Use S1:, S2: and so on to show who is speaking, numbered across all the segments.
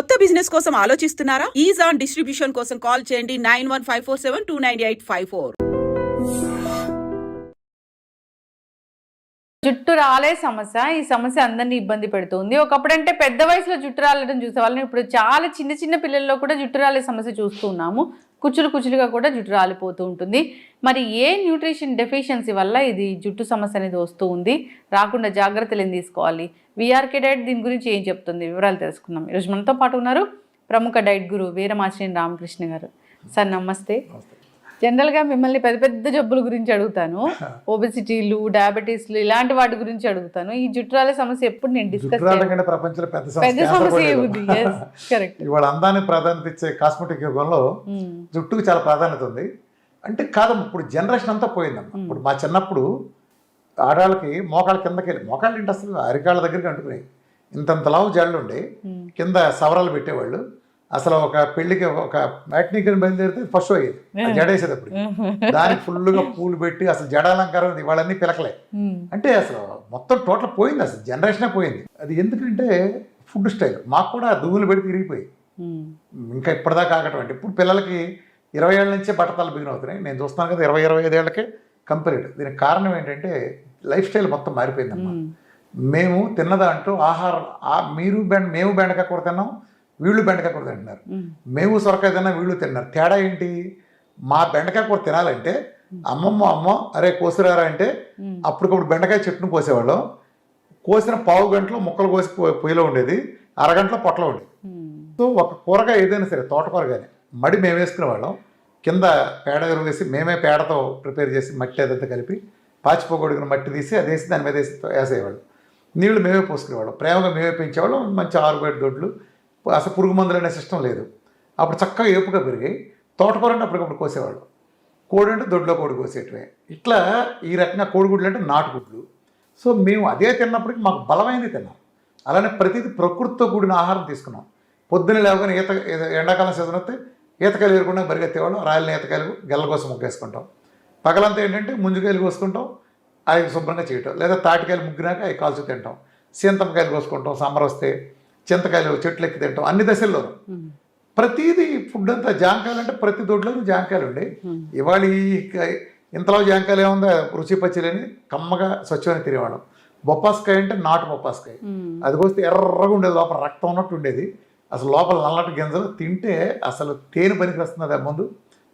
S1: కొత్త బిజినెస్ కోసం ఆలోచిస్తున్నారా? ఈజ్ ఆన్ డిస్ట్రిబ్యూషన్ కోసం కాల్ చేయండి nine one five four seven two nine eight five four.
S2: జుట్టు రాలే సమస్య. ఈ సమస్య అందరినీ ఇబ్బంది పెడుతుంది. ఒకప్పుడంటే పెద్ద వయసులో జుట్టు రాలడం చూసేవాళ్ళని ఇప్పుడు చాలా చిన్న చిన్న పిల్లల్లో కూడా జుట్టు రాలే సమస్య చూస్తున్నాము కుచ్చులు కుచ్చులుగా కూడా జుట్టు రాలిపోతూ ఉంటుంది. మరి ఏ న్యూట్రిషన్ డెఫిషియన్సీ వల్ల ఇది జుట్టు సమస్య అనేది వస్తూ ఉంది? రాకుండా జాగ్రత్తలు ఏం తీసుకోవాలి. విఆర్కే డైట్ దీని గురించి ఏం చెప్తుంది? వివరాలు తెలుసుకుందాం. ఈరోజు మనతో పాటు ఉన్నారు ప్రముఖ డైట్ గురు వీరమాచిని రామకృష్ణ గారు. సార్ నమస్తే. జనరల్గా మిమ్మల్ని పెద్ద పెద్ద జబ్బుల గురించి అడుగుతాను. ఒబెసిటీలు డయాబెటీస్లు ఇలాంటి వాటి గురించి అడుగుతాను. ఈ జుట్రాల సమస్య ఎప్పుడు నేను డిస్కస్
S3: ప్రపంచంలో పెద్ద సమస్య.
S2: కరెక్ట్
S3: ఇవాళ అందాన్ని ప్రాధాన్యత ఇచ్చే కాస్మెటిక్ యుగంలో జుట్టుకు చాలా ప్రాధాన్యత ఉంది. అంటే కాదమ్మ ఇప్పుడు జనరేషన్ అంతా పోయిందమ్మ.
S2: మ్మ్.
S3: ఇప్పుడు మా చిన్నప్పుడు ఆడవాళ్ళకి మోకాళ్ళ కిందకి వెళ్ళి మోకాళ్ళ ఇంటి అసలు అరికాళ్ళ దగ్గరికి అంటుకున్నాయి ఇంతంత లావు జళ్ళు ఉండి. కింద సవరాలు పెట్టేవాళ్ళు. అసలు ఒక పెళ్ళికి ఒక మ్యాట్నీకి బయలుదేరితే ఫస్ట్ అయ్యేది. జడేసేది అప్పుడు దానికి ఫుల్గా పూలు పెట్టి అసలు జడాలంకారం ఇవాళన్నీ పిలకలే. అంటే అసలు మొత్తం టోటల్ పోయింది అసలు. జనరేషనే పోయింది. అది ఎందుకంటే ఫుడ్ స్టైల్. మాకు కూడా దువ్వులు పెట్టి తిరిగిపోయి ఇంకా ఇప్పటిదాకా ఆగటం అంటే ఇప్పుడు పిల్లలకి ఇరవై ఏళ్ళ నుంచే బట్టతలు బిగిన అవుతున్నాయి. నేను చూస్తాను కదా ఇరవై ఇరవై ఐదేళ్ళకే కంపెనీడ్ దీనికి కారణం ఏంటంటే లైఫ్ స్టైల్ మొత్తం మారిపోయిందమ్మా మేము తిన్నదాంట్లో ఆహారం ఆ మీరు బెండ మేము బెండకాయ కూర తిన్నాం. వీళ్ళు బెండకాయ కూర తింటున్నారు. మేము సొరకాయ తిన్నా వీళ్ళు తిన్నారు తేడా ఏంటి? మా బెండకాయ కూర తినాలంటే అమ్మమ్మ అమ్మ అరే కోసిరారా అంటే అప్పటికప్పుడు బెండకాయ చెట్టును కోసేవాళ్ళం. కోసిన పావు గంటలో ముక్కలు కోసి పొయ్యిలో ఉండేది. అరగంటలో పొట్టలో ఉండేది. సో ఒక కూరగాయ ఏదైనా సరే తోటకూర కానీ మడి మేము వేసుకునే వాళ్ళం. కింద పేడ వేసి మేమే పేడతో ప్రిపేర్ చేసి మట్టి అదంతా కలిపి పాచిపోగొడిగిన మట్టి తీసి అది వేసి దాని మీద వేసి వేసేవాళ్ళం. నీళ్ళు మేమే పోసుకునేవాళ్ళం. ప్రేమగా మేమే పెంచేవాళ్ళం. మంచి ఆరుబయట దొడ్లు అసలు పురుగు మందులు అనే సిస్టమ్ లేదు. అప్పుడు చక్కగా ఏపుగా పెరిగాయి తోటకూర అంటే అప్పటికప్పుడు కోసేవాళ్ళు. కోడి అంటే దొడ్లో కోడి కోసేటమే ఇట్లా ఈ రకంగా కోడిగుడ్లు అంటే నాటుగుడ్లు. సో మేము అదే తిన్నప్పటికీ మాకు బలమైనది తిన్నాం. అలానే ప్రతిదీ ప్రకృతితో కూడిన ఆహారం తీసుకున్నాం. పొద్దున్న లేవగానే ఈత ఎండాకాలం సీజన్ వస్తే ఈతకాయలు ఏరుకుండా పరిగెత్తేవాళ్ళం రాయలని ఈతకాయలు గెల్ల కోసం ముగ్గేసుకుంటాం. పగలంతా ఏంటంటే ముంజుకాయలు కోసుకుంటాం. అవి శుభ్రంగా చేయటం. లేదా తాటికాయలు ముగ్గినాక అవి కాల్చి తింటాం. సీంతమకాయలు కోసుకుంటాం. సమ్మర్ వస్తే చింతకాయలు చెట్లు ఎక్కి తింటాం. అన్ని దశల్లో. ప్రతిదీ ఫుడ్ అంతా జాంకాయలు అంటే ప్రతి దొడ్లోనూ జాంకాయలు ఉండే. ఇవాళ ఇంతలో జాంకాయలు ఏముందో? రుచి పచ్చిలేని కమ్మగా స్వచ్ఛమైన తినేవాళ్ళం. బొప్పాస్కాయ అంటే నాటు బొప్పాస్కాయ. అది కోస్తే ఎర్రగా ఉండేది లోపల రక్తం ఉన్నట్టు ఉండేది. అసలు లోపల నల్లటి గింజలు తింటే అసలు తేనె పనికి వస్తుంది ముందు.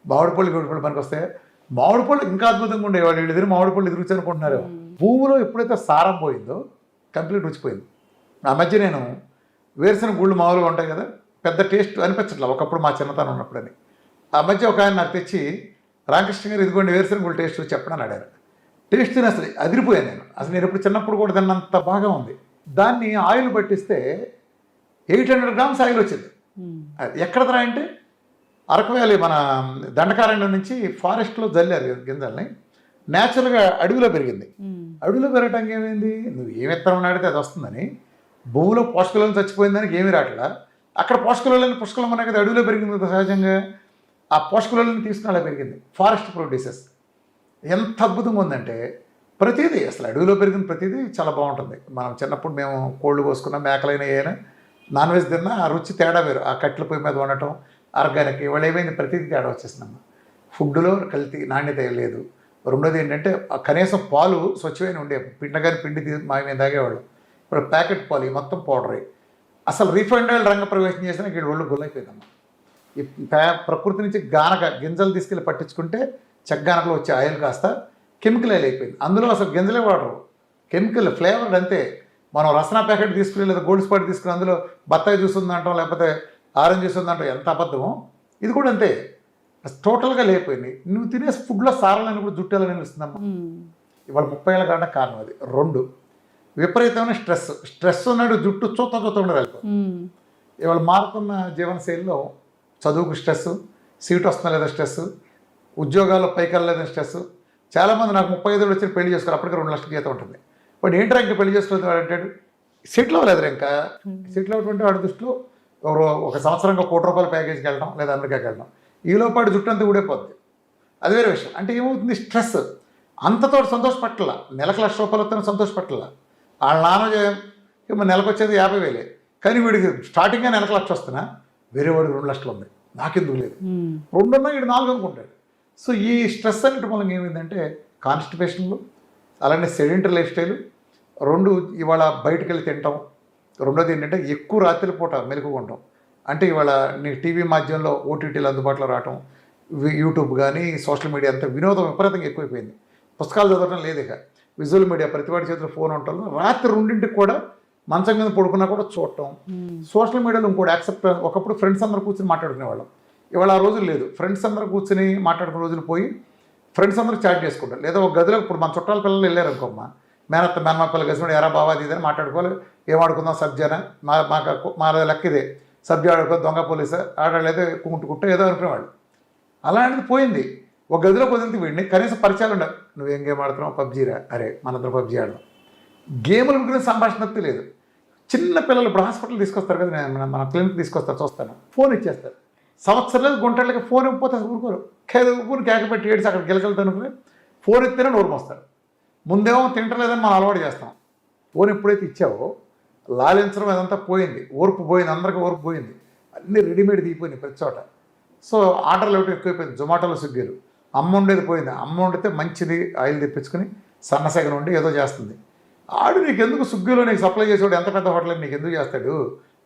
S3: మామిడి పళ్ళు గొడ్డు పళ్ళు పనికి వస్తాయి మామిడి పళ్ళు ఇంకా అద్భుతంగా ఉండేవి. వాళ్ళు ఎదురు మామిడి పళ్ళు ఎదురు అనుకుంటున్నారు. భూమిలో ఎప్పుడైతే సారం పోయిందో కంప్లీట్ రుచిపోయింది ఆ మధ్య నేను వేరుశనగ గుళ్ళు మామూలుగా ఉంటాయి కదా పెద్ద టేస్ట్ అనిపించట్లా ఒకప్పుడు మా చిన్నతనం ఉన్నప్పుడని ఆ మధ్య ఒక ఆయన నాకు తెచ్చి రామకృష్ణ గారు ఇదిగోండి వేరుశనగ గుళ్ళు టేస్ట్ చెప్పడని అడిగారు. టేస్ట్ తిని అసలు అదిరిపోయాను నేను. అసలు నేను ఎప్పుడు చిన్నప్పుడు కూడా తిన్నంత బాగా ఉంది. దాన్ని ఆయిల్ పట్టిస్తే ఎయిట్ హండ్రెడ్ గ్రామ్స్ ఆయిల్ వచ్చింది. ఎక్కడ రా అంటే అరకు వ్యాలీ మన దండకారణ్యం నుంచి ఫారెస్ట్లో జల్లారు గింజల్ని. న్యాచురల్గా అడవిలో పెరిగింది. అడవిలో పెరగటానికి ఏమైంది? నువ్వు ఏ విత్తనం నాడితే అది వస్తుందని. భూమిలో పోషకలను చచ్చిపోయిందానికి ఏమీ రాట్లా? అక్కడ పోషకలని పుష్కలం ఉన్నాయి కదా అడవిలో పెరిగింది సహజంగా. ఆ పోషకలను తీసుకుని అలా పెరిగింది. ఫారెస్ట్ ప్రొడ్యూసెస్ ఎంత అద్భుతంగా ఉందంటే ప్రతిదీ అసలు అడవిలో పెరిగిన ప్రతిదీ చాలా బాగుంటుంది. మనం చిన్నప్పుడు మేము కోళ్ళు కోసుకున్న మేకలైన ఏమైనా నాన్ వెజ్ తిన్నా ఆ రుచి తేడా వేరు. ఆ కట్టెల పొయ్యి మీద వండటం ఆర్గానిక్ ఇవాళ ఏమైంది? ప్రతిదీ తేడా వచ్చేసిందమ్మా. ఫుడ్లో కల్తీ నాణ్యత ఏం లేదు. రెండోది ఏంటంటే ఆ కనీసం పాలు స్వచ్ఛమైన ఉండే పిండగాని పిండి మా మేము తాగేవాళ్ళు. ఇప్పుడు ప్యాకెట్ పాలు మొత్తం పౌడర్. అసలు రీఫైండ్ ఆయిల్ రంగ ప్రవేశం చేసినా ఇక్కడ ఒళ్ళు గుల్లైపోయిందమ్మా. ఈ ప్యా- ప్రకృతి నుంచి గానక గింజలు తీసుకెళ్ళి పట్టించుకుంటే చెగ్గానకలో వచ్చే ఆయిల్ కాస్త కెమికల్ ఆయిల్ అయిపోయింది. అందులో అసలు గింజలే వాడరు. కెమికల్ ఫ్లేవర్డ్ అంతే. మనం రసనా ప్యాకెట్ తీసుకుని లేదా గోల్డ్ స్పాట్ తీసుకుని అందులో బత్తాయి జ్యూస్ ఉందంటాం లేకపోతే ఆరెంజ్ జ్యూస్ ఉందంటాం ఎంత అబద్ధమో. ఇది కూడా అంతే. టోటల్గా లేకపోయింది. నువ్వు తినే ఫుడ్లో సారాలని కూడా జుట్టాలని నిలుస్తుందమ్మా. ఇవాళ ముప్పై ఏళ్ళ కంటే కారణం అది. రెండు. విపరీతమైన స్ట్రెస్. స్ట్రెస్ ఉన్నాడు జుట్టు చూత చూత ఉండరు ఇవాళ మారుతున్న జీవనశైలిలో చదువుకు స్ట్రెస్ సీట్ వస్తున్నా లేదా స్ట్రెస్ ఉద్యోగాల్లో పైకి వెళ్ళలేదని స్ట్రెస్ చాలామంది నాకు ముప్పై ఐదు వచ్చి పెళ్ళి చేసుకోరు అప్పటికి రెండు లక్షల జీతం ఉంటుంది. బట్ ఏంట్రా ఇంకా పెళ్ళి చేసుకోలేదు వాడు అంటాడు. సెటిల్ అవ్వలేదు ఇంకా. సెటిల్ అవ్వటువంటి వాడి దృష్టిలో ఒక సంవత్సరంగా కోటి రూపాయల ప్యాకేజీకి వెళ్ళడం లేదా అమెరికాకి వెళ్ళడం ఈ లోపాటు జుట్టు అంతా ఊడిపోద్ది. అది వేరే విషయం. అంటే ఏమవుతుంది? స్ట్రెస్ అంతతో సంతోషపట్ల నెలకు లక్ష రూపాయలు వస్తే సంతోషపట్ల వాళ్ళ నాన్న నెలకు వచ్చేది యాభై వేలే. కానీ వీడికి స్టార్టింగ్ వెనక లక్ష వస్తున్నా వేరే వాడికి రెండు లక్షలు ఉంది నాకెందుకు లేదు. రెండున్నా వీడు నాలుగు అనుకుంటాడు. సో ఈ స్ట్రెస్ అనేటి మూలంగా ఏమైందంటే కాన్స్టిపేషన్లు అలానే సెడెంటరీ లైఫ్ స్టైల్ రెండు ఇవాళ బయటకు వెళ్ళి తింటాం. రెండోది ఏంటంటే ఎక్కువ రాత్రి పూట మెలుగుకుంటాం అంటే ఇవాళ నీ టీవీ మాధ్యమంలో ఓటీటీలు అందుబాటులో రావటం యూట్యూబ్ కానీ సోషల్ మీడియా అంతా వినోదం విపరీతంగా ఎక్కువైపోయింది. పుస్తకాలు చదవడం లేదు ఇక. విజువల్ మీడియా ప్రతివాడి చేతిలో ఫోన్ ఉండటం రాత్రి రెండింటికి కూడా మంచం కింద పడుకున్నా కూడా చూడటం. సోషల్ మీడియాలో ఇంకోటి యాక్సెప్ట్ ఒకప్పుడు ఫ్రెండ్స్ అందరూ కూర్చొని మాట్లాడుకునేవాళ్ళం ఇవాళ ఆ రోజులు లేదు. ఫ్రెండ్స్ అందరూ కూర్చొని మాట్లాడుకునే రోజులు పోయి ఫ్రెండ్స్ అందరూ చాట్ చేసుకుంటారు. లేదా ఒక గదిలో ఇప్పుడు మన చుట్టాల పిల్లలు వెళ్ళారు అనుకోమ్మ మేనత్త మేనమా పిల్లలు కలిసి ఎరా బావా అది అని మాట్లాడుకోవాలి. ఏం ఆడుకుందాం సబ్జానా మా మాకు మా లెక్క ఇదే. సబ్జా ఆడుకో దొంగ పోలీసు ఆడలేదు కుంటుకుంటూ ఏదో అనుకునేవాళ్ళు. అలాంటిది పోయింది. ఒక గదిలో కుదిరితే వీడిని. కనీసం పరిచయాలు ఉండవు నువ్వేం గేమ్ ఆడుతున్నావు? పబ్జీరా అరే మనందరం పబ్జీ ఆడదాం. గేముల గురించి సంభాషణ లేదు. చిన్న పిల్లలు ఇప్పుడు హాస్పిటల్ తీసుకొస్తారు కదా నేను మన- క్లినిక్ తీసుకొస్తారు చూస్తాను. ఫోన్ ఇచ్చేస్తారు. సంవత్సరాలు గుంటలకి ఫోన్ ఇవ్వకపోతే ఊరుకోరు. కేద ఊరు కేక పెట్టి ఏడిసి అక్కడ గెలకెళ్తాను ఫోన్ ఇస్తేనే నోరు మోస్తారు. ముందేమో తింటలేదని మనం అలవాటు చేస్తాం. ఫోన్ ఎప్పుడైతే ఇచ్చావో లాలించడం అదంతా పోయింది. ఓర్పు పోయింది అందరికీ ఓర్పు పోయింది. అన్నీ రెడీమేడ్ దిగిపోయినాయి ప్రతి చోట. సో ఆర్డర్లు ఒకటి ఎక్కువైపోయింది జొమాటోలో స్విగ్గీలు. అమ్మ ఉండేది పోయింది. అమ్మ వండితే మంచిది ఆయిల్ తెప్పించుకుని సన్నసగన ఉండి ఏదో చేస్తుంది. ఆడు నీకు ఎందుకు స్విగ్గీలో నీకు సప్లై చేసేవాడు? ఎంత పెద్ద హోటల్ నీకు ఎందుకు చేస్తాడు?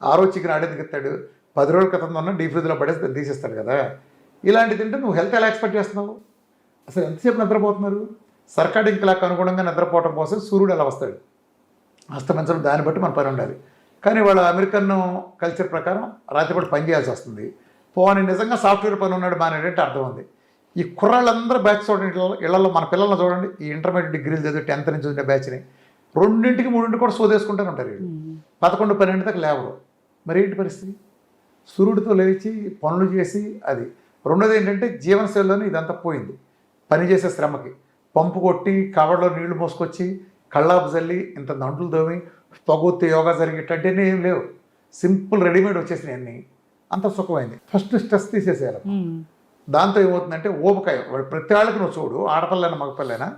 S3: ఆ రోజు చికెన్ ఆడేందుకు ఇస్తాడు? పది రోజుల క్రితం ఉన్న డీ ఫ్రిడ్జ్లో పడేసి తీసేస్తాడు కదా. ఇలాంటి తింటే నువ్వు హెల్త్ ఎలా ఎక్స్పెక్ట్ చేస్తున్నావు? అసలు ఎంతసేపు నిద్రపోతున్నారు? సర్కాడింగ్ క్లాక్ అనుగుణంగా నిద్రపోవటం కోసం సూర్యుడు ఎలా వస్తాడు? అస్తమించడం దాన్ని బట్టి మన పని ఉండాలి. కానీ వాళ్ళ అమెరికన్ కల్చర్ ప్రకారం రాత్రిపూట పని చేయాల్సి వస్తుంది. పోనీ నిజంగా సాఫ్ట్వేర్ పని ఉన్నాడు మానేటట్టు అర్థం ఉంది. ఈ కుర్రాళ్ళందరూ బ్యాచ్ చూడండి ఇళ్ళలో ఇళ్ళలో మన పిల్లల్ని చూడండి ఈ ఇంటర్మీడియట్ డిగ్రీలు చదివి టెన్త్ నుంచి ఉండే బ్యాచ్ని రెండింటికి మూడింటికి కూడా సోదేసుకుంటూనే ఉంటారు వీళ్ళు. పదకొండు పన్నెండు దాకా లేవరు. మరి ఏంటి పరిస్థితి? సూర్యుడితో లేచి పనులు చేసి అది. రెండోది ఏంటంటే జీవనశైలిలోనే ఇదంతా పోయింది. పని చేసే శ్రమకి. పంపు కొట్టి కవర్లో నీళ్ళు మోసుకొచ్చి కళ్ళాపు చల్లి ఇంత దంటులు తోమి పొగొత్తి యోగా జరిగేటంటే ఏం లేవు. సింపుల్ రెడీమేడ్ వచ్చేసినాయి అన్నీ. అంత సుఖమైంది. First stress తీసేసేయాలి. దాంతో ఏమవుతుందంటే ఓపకాయ ప్రతి వాళ్ళకి నువ్వు చూడు ఆడపిల్లైనా మగపిల్లైనా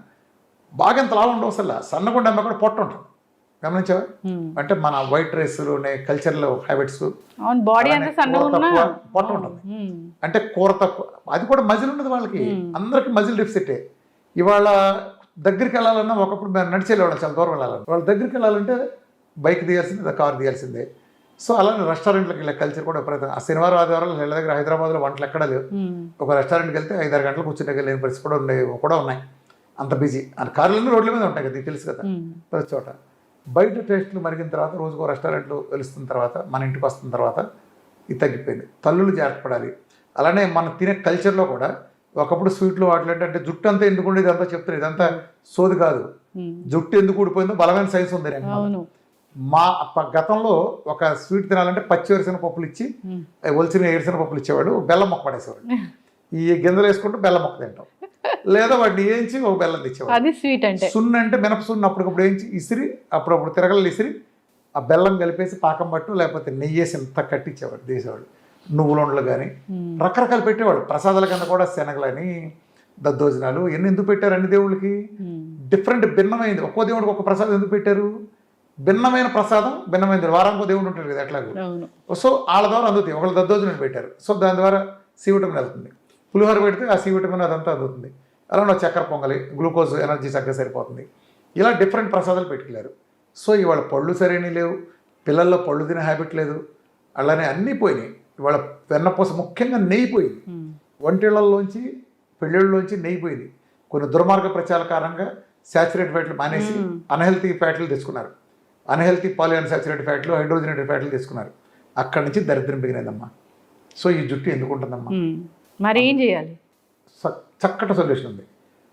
S3: బాగా ఎంత లావు ఉండవు అసలు. సన్నగుండ అమ్మ కూడా పొట్ట ఉంటుంది. గమనించావా? అంటే మన వైట్ రైస్లోనే కల్చర్లో హ్యాబిట్స్ పొట్ట ఉంటుంది. అంటే కూర తక్కువ అది కూడా మజిల్ ఉండదు వాళ్ళకి. అందరికి మజిల్ డెఫిసిటే ఇవాళ దగ్గరికి వెళ్ళాలన్నా ఒకప్పుడు మేము నడిచి వెళ్ళేవాళ్ళం చాలా దూరం వెళ్ళాలని. వాళ్ళ దగ్గరికి వెళ్ళాలంటే బైక్ తీయాల్సిందే కార్ తీయాల్సిందే. సో అలానే రెస్టారెంట్లకు వెళ్ళే కల్చర్ కూడా విపరీతం ఆ శనివారం ఆదివారాలు వీళ్ళ దగ్గర హైదరాబాద్లో వంటలు ఎక్కడా లేవు. ఒక రెస్టారెంట్కి వెళ్తే ఐదారు గంటలు కూర్చుంటే లేని పరిస్థితి కూడా ఉండే కూడా ఉన్నాయి. అంత బిజీ ఆ కార్లన్నీ రోడ్ల మీద ఉంటాయి కదా తెలుసు కదా. ప్రతి చోట. బయట టేస్ట్లు మరిగిన తర్వాత రోజుకో రెస్టారెంట్లు వెలుస్తున్న తర్వాత మన ఇంటికి వస్తున్న తర్వాత ఇది తగ్గిపోయింది. తల్లులు జాగ్రత్త పడాలి అలానే మనం తినే కల్చర్లో కూడా ఒకప్పుడు స్వీట్లు వాటిలో అంటే జుట్టు అంతా ఎందుకు ఉండేది? అంతా చెప్తారు ఇదంతా సోది కాదు. జుట్టు ఎందుకు ఊడిపోయిందో బలమైన సైన్స్ ఉంది మా గతంలో ఒక స్వీట్ తినాలంటే పచ్చి వేరుసిన పప్పులు ఇచ్చి ఒలిచిన ఏరుసిన పప్పులు ఇచ్చేవాడు బెల్లం మొక్క పడేసేవాడు. ఈ గింజలు వేసుకుంటూ బెల్లం మొక్క తింటాం. లేదా వాటిని వేయించి ఒక బెల్లం తెచ్చేవాడు.
S2: అది స్వీట్ అంటే.
S3: సున్ను అంటే మినప సున్ను అప్పటికప్పుడు వేయించి ఇసిరి అప్పుడప్పుడు తిరగలు ఇసిరి ఆ బెల్లం కలిపేసి పాకం పట్టు లేకపోతే నెయ్యి వేసి ఇంత కట్టించేవాడు తీసేవాడు. నువ్వులుండలు కానీ. రకరకాలు పెట్టేవాడు. ప్రసాదాల కింద కూడా శనగలని దద్దోజనాలు ఎన్ని ఎందుకు పెట్టారు అన్ని దేవుళ్ళకి. డిఫరెంట్ భిన్నమైంది. ఒక్కో దేవుడికి ఒక ప్రసాదం ఎందుకు పెట్టారు? భిన్నమైన ప్రసాదం భిన్నమైనది వారానికి దేవుడు ఉంటాడు కదా ఎట్లాగో. సో వాళ్ళ ద్వారా అందుతాయి ఒకళ్ళు దద్దోజనం పెట్టారు. సో దాని ద్వారా సి విటమిన్ వెళ్తుంది. పులిహోర పెడితే ఆ సి విటమిన్ అదంతా అందుతుంది. అలానే చక్కెర పొంగలి గ్లూకోజ్ ఎనర్జీ చక్కగా సరిపోతుంది. ఇలా డిఫరెంట్ ప్రసాదాలు పెట్టుకెళ్ళారు సో ఇవాళ పళ్ళు సరైన లేవు. పిల్లల్లో పళ్ళు తినే హ్యాబిట్ లేదు. అలానే అన్నీ పోయినాయి. ఇవాళ వెన్నపూస ముఖ్యంగా నెయ్యి పోయింది.
S2: ఉమ్.
S3: వంటిళ్ళలోంచి పెళ్ళిళ్ళలోంచి నెయ్యి పోయింది. కొన్ని దుర్మార్గ ప్రచారాల కారణంగా శాచురేట్ ఫ్యాట్లు మానేసి అన్హెల్తీ ఫ్యాట్లు తెచ్చుకున్నారు. అన్హెల్తీ పాలి అన్సాచురేటెడ్ ఫ్యాట్లు హైడ్రోజనేటెడ్ ఫ్యాట్లు తీసుకున్నారు. అక్కడి నుంచి దరిద్రం పెరిగినదమ్మా. సో ఈ జుట్టు ఎందుకు ఉంటుందమ్మా?
S2: ఉమ్. మరి ఏం చేయాలి?
S3: చక్కటి సొల్యూషన్ ఉంది.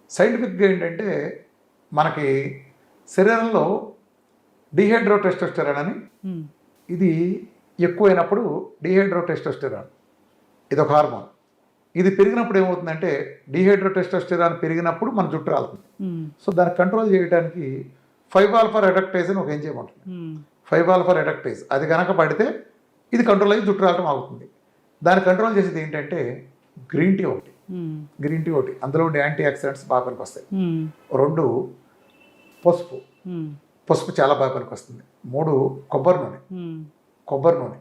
S3: సైంటిఫిక్గా ఏంటంటే మనకి శరీరంలో డిహైడ్రో టెస్టోస్టెరాన్ అని. ఇది ఎక్కువైనప్పుడు డిహైడ్రో టెస్టోస్టెరాన్ ఇది ఒక హార్మోన్. ఇది పెరిగినప్పుడు ఏమవుతుందంటే డిహైడ్రో టెస్టోస్టెరాన్ పెరిగినప్పుడు మన జుట్టు రాలుతుంది. సో దాన్ని కంట్రోల్ చేయడానికి ఫైవ్ ఆల్ఫా రెడక్టైజ్ అని ఒక ఎంజైమ్ ఉంటుంది. ఫైవ్ ఆల్ఫా రెడక్టైజ్ అది కనుక పడితే ఇది కంట్రోల్ అయ్యి జుట్టు రావటం ఆగుతుంది. దాన్ని కంట్రోల్ చేసేది ఏంటంటే గ్రీన్ టీ ఒకటి. గ్రీన్ టీ ఒకటి. అందులో ఉండే యాంటీ ఆక్సిడెంట్స్ బాగా పనికి వస్తాయి. రెండు పసుపు. పసుపు చాలా బాగా పనికి వస్తుంది మూడు కొబ్బరి నూనె. కొబ్బరి నూనె.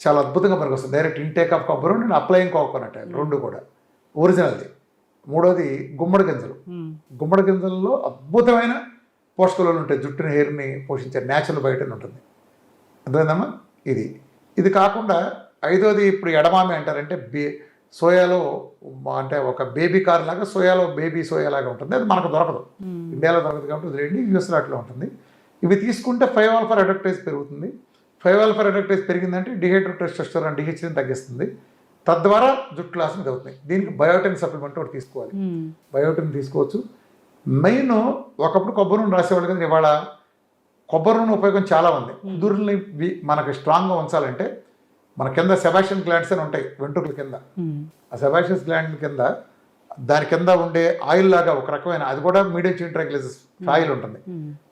S3: చాలా అద్భుతంగా మనకు వస్తుంది డైరెక్ట్ ఇంటేక్ ఆఫ్ కొబ్బరి నూనె అప్లయింగ్ కోకోనట్ రెండు కూడా. ఒరిజినల్ది మూడోది గుమ్మడి గింజలు. గుమ్మడి గింజల్లో అద్భుతమైన పోషకాలు ఉంటాయి జుట్టుని హెయిర్ని పోషించే న్యాచురల్ బయట ఉంటుంది. అర్థమైందమ్మా? ఇది. ఇది కాకుండా ఐదోది ఇప్పుడు ఎడమామి అంటారంటే బే సోయాలో అంటే ఒక బేబీ కార్ లాగా సోయాలో బేబీ సోయా లాగా ఉంటుంది. అది మనకు దొరకదు. ఇండియాలో దొరకదు కాబట్టి వదిలేయండి యూఎస్లో అట్లా ఉంటుంది. ఇవి తీసుకుంటే ఫైవ్ ఆల్ఫర్ అడక్టైజ్ పెరుగుతుంది. ఫైవ్ ఆల్ఫర్ అడక్టైజ్ పెరిగిందంటే డిహైడ్రో టెస్టోస్టెరాన్ డిహెచ్ని తగ్గిస్తుంది. తద్వారా జుట్టు లాస్ అవుతుంది. దీనికి బయోటిన్ సప్లిమెంట్ ఒకటి తీసుకోవాలి. బయోటిన్ తీసుకోవచ్చు. మెయిన్ ఒకప్పుడు కొబ్బరి నూనె రాసేవాళ్ళు కదా ఇవాళ కొబ్బరి నూనె ఉపయోగం చాలా ఉంది. కుదురుని వి- మనకి స్ట్రాంగ్గా ఉంచాలంటే మన కింద సెబాషియన్ గ్లాండ్స్ అని ఉంటాయి వెంట్రుకల కింద. ఆ సెబాషియస్ గ్లాండ్ కింద దాని కింద ఉండే ఆయిల్ లాగా ఒక రకమైన అది కూడా మీడియం చైన్ ఆయిల్ ఉంటుంది.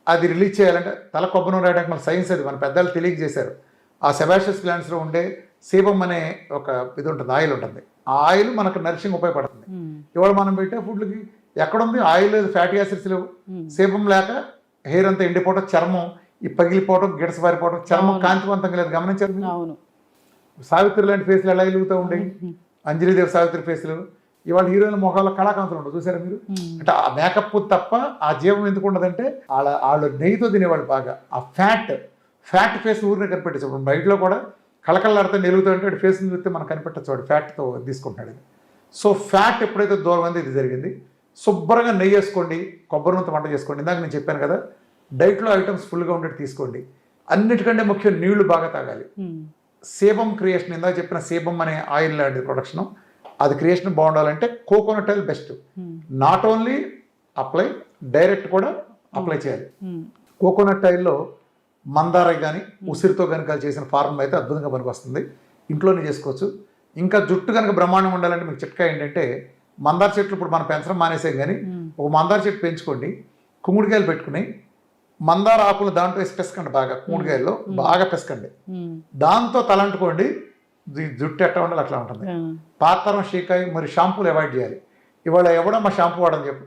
S3: అది రిలీజ్ చేయాలంటే తల కొబ్బరి నూనె రాయడానికి మన సైన్స్ అది మన పెద్దలు తెలియజేశారు ఆ సెబాషియస్ గ్లాండ్స్లో ఉండే సీబం అనే ఒక ఇది ఉంటుంది ఆయిల్ ఉంటుంది. ఆ ఆయిల్ మనకు నరిషింగ్ ఉపయోగపడుతుంది. ఇవాళ మనం పెట్టే ఫుడ్లకి ఎక్కడుంది? ఆయిల్ లేదు ఫ్యాటీ యాసిడ్స్ లేవు. సేపం లేక హెయిర్ అంతా ఎండిపోవడం చర్మం ఈ పగిలిపోవడం గిడస పారిపోవడం చర్మం. కాంతివంతంగా లేదు. గమనించారు సావిత్రి లాంటి ఫేస్లు ఎలా వెలుగుతూ ఉండేవి అంజలిదేవి సావిత్రి ఫేస్లు. ఇవాళ హీరోయిన్ మొహాల్లో కళాకాంతులు ఉండవు చూసారా మీరు? అంటే ఆ మేకప్ తప్ప ఆ జీవం ఎందుకు ఉండదంటే వాళ్ళ వాళ్ళు నెయ్యితో తినేవాళ్ళు బాగా. ఆ ఫ్యాట్ ఫ్యాట్ ఫేస్ ఊరినే కనిపెట్టచ్చు ఇప్పుడు బయటలో కూడా కళకళలాడితే నిలుగుతూ ఉంటే ఫేస్ని చూస్తే మనం కనిపెట్టచ్చు వాడు ఫ్యాట్తో తీసుకుంటున్నాడు ఇది సో ఫ్యాట్ ఎప్పుడైతే దూరం అంది ఇది జరిగింది. శుభ్రంగా నెయ్యి వేసుకోండి కొబ్బరి నూనె వంట చేసుకోండి. ఇందాక నేను చెప్పాను కదా డైట్లో ఐటమ్స్ ఫుల్గా ఉండేది తీసుకోండి. అన్నిటికంటే ముఖ్యం నీళ్ళు బాగా తాగాలి. సేబం క్రియేషన్ ఇందాక చెప్పిన సేబం అనే ఆయిల్ లాంటి ప్రొడక్షన్ అది క్రియేషన్ బాగుండాలంటే coconut oil best not only apply direct కూడా అప్లై చేయాలి. కోకోనట్ ఆయిల్లో మందార కానీ ఉసిరితో కనుక చేసిన ఫార్ములా అయితే అద్భుతంగా పనికొస్తుంది. ఇంట్లోనే చేసుకోవచ్చు. ఇంకా జుట్టు కనుక బ్రహ్మాండం ఉండాలంటే మీకు చిట్కా ఏంటంటే మందార చెట్లు ఇప్పుడు మనం పెంచడం మానేసాం కానీ ఒక మందార చెట్టు పెంచుకోండి కుమ్ముడికాయలు పెట్టుకుని మందార ఆకులు దాంట్లో వేసి పెసకండి బాగా కుమ్ముడికాయల్లో బాగా పెసకండి. దాంతో తలంటుకోండి జుట్టు ఎట్లా ఉండాలి అట్లా ఉంటుంది. పాతరం షీకాయ మరి షాంపూలు అవాయిడ్ చేయాలి. ఇవాళ ఎవడమ్మా షాంపూ వాడని చెప్పు.